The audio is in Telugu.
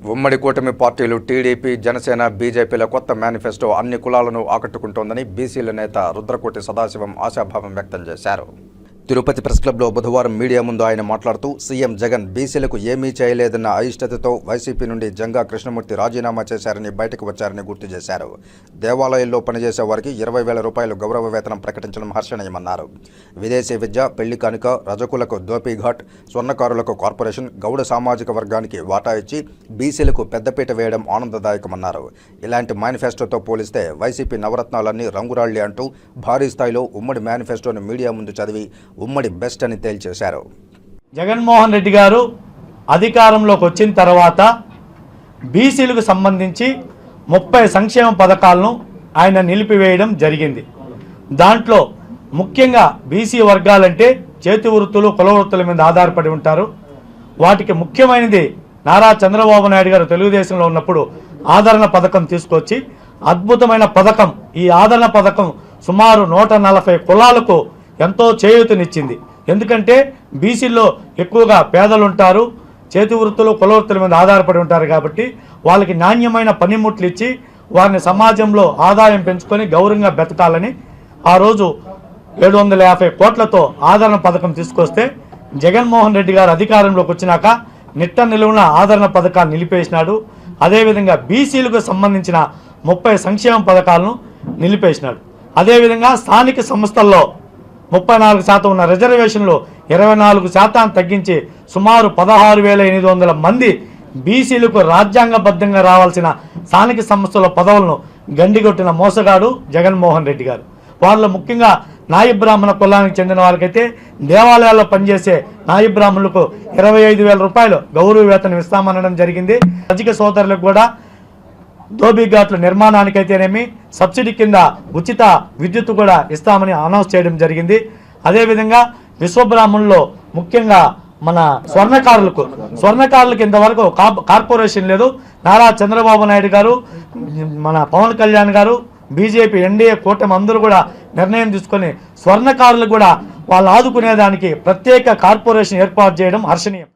ఉమ్మడి కూటమి పార్టీలు టీడీపీ జనసేన బీజేపీల కొత్త మేనిఫెస్టో అన్ని కులాలను ఆకట్టుకుంటోందని బీసీల నేత రుద్రకోటి సదాశివం ఆశాభావం వ్యక్తం చేశారు. తిరుపతి ప్రెస్ క్లబ్లో బుధవారం మీడియా ముందు ఆయన మాట్లాడుతూ సీఎం జగన్ బీసీలకు ఏమీ చేయలేదన్న అయిష్టతతో వైసీపీ నుండి జంగా కృష్ణమూర్తి రాజీనామా చేశారని బయటకు వచ్చారని గుర్తు చేశారు. దేవాలయాల్లో పనిచేసే వారికి ఇరవై వేల రూపాయలు గౌరవ వేతనం ప్రకటించడం హర్షణీయమన్నారు. విదేశీ విద్య పెళ్ళి కానుక రజకులకు దోపీఘాట్ స్వర్ణకారులకు కార్పొరేషన్ గౌడ సామాజిక వర్గానికి వాటా ఇచ్చి బీసీలకు పెద్దపీట వేయడం ఆనందదాయకమన్నారు. ఇలాంటి మేనిఫెస్టోతో పోలిస్తే వైసీపీ నవరత్నాలన్నీ రంగురాళ్ళి అంటూ భారీ స్థాయిలో ఉమ్మడి మేనిఫెస్టోను మీడియా ముందు చదివి ఉమ్మడి బెస్ట్ అని తేల్చేశారు. జగన్మోహన్ రెడ్డి గారు అధికారంలోకి వచ్చిన తర్వాత బీసీలకు సంబంధించి ముప్పై సంక్షేమ పథకాలను ఆయన నిలిపివేయడం జరిగింది. దాంట్లో ముఖ్యంగా బీసీ వర్గాలంటే చేతి వృత్తులు కుల వృత్తుల మీద ఆధారపడి ఉంటారు. వాటికి ముఖ్యమైనది నారా చంద్రబాబు నాయుడు గారు తెలుగుదేశంలో ఉన్నప్పుడు ఆదరణ పథకం తీసుకొచ్చి అద్భుతమైన పథకం ఈ ఆదరణ పథకం సుమారు నూట నలభై కులాలకు ఎంతో చేయూతనిచ్చింది. ఎందుకంటే బీసీల్లో ఎక్కువగా పేదలు ఉంటారు చేతి వృత్తులు కులవృత్తుల మీద ఆధారపడి ఉంటారు కాబట్టి వాళ్ళకి నాణ్యమైన పనిముట్లు ఇచ్చి వారిని సమాజంలో ఆదాయం పెంచుకొని గౌరవంగా బెతకాలని ఆ రోజు ఏడు వందల యాభై కోట్లతో ఆదరణ పథకం తీసుకొస్తే జగన్మోహన్ రెడ్డి గారు అధికారంలోకి వచ్చినాక నిట్ట నిలువున ఆదరణ పథకాలు నిలిపేసినాడు. అదేవిధంగా బీసీలకు సంబంధించిన ముప్పై సంక్షేమ పథకాలను నిలిపేసినాడు. అదేవిధంగా స్థానిక సంస్థల్లో ముప్పై నాలుగు శాతం ఉన్న రిజర్వేషన్లు ఇరవై నాలుగు శాతాన్ని తగ్గించి సుమారు పదహారు వేల ఎనిమిది వందల మంది బీసీలకు రాజ్యాంగబద్ధంగా రావాల్సిన స్థానిక సంస్థల పదవులను గండిగొట్టిన మోసగాడు జగన్మోహన్ రెడ్డి గారు. వాళ్ళు ముఖ్యంగా నాయి బ్రాహ్మణ కులానికి చెందిన వాళ్ళకైతే దేవాలయాల్లో పనిచేసే నాయి బ్రాహ్మణులకు ఇరవై ఐదు వేల రూపాయలు గౌరవ వేతనం ఇస్తామనడం జరిగింది. రజక సోదరులకు కూడా ఘాట్ల నిర్మాణానికైతేనేమి సబ్సిడీ కింద ఉచిత విద్యుత్ కూడా ఇస్తామని అనౌన్స్ చేయడం జరిగింది. అదేవిధంగా విశ్వబ్రాహ్మణుల్లో ముఖ్యంగా మన స్వర్ణకారులకు స్వర్ణకారులకు ఇంతవరకు కా- కార్పొరేషన్ లేదు. నారా చంద్రబాబు నాయుడు గారు మన పవన్ కళ్యాణ్ గారు బీజేపీ ఎన్డీఏ కూటమి అందరూ కూడా నిర్ణయం తీసుకొని స్వర్ణకారులకు కూడా వాళ్ళు ఆదుకునేదానికి ప్రత్యేక కార్పొరేషన్ ఏర్పాటు చేయడం హర్షణీయం.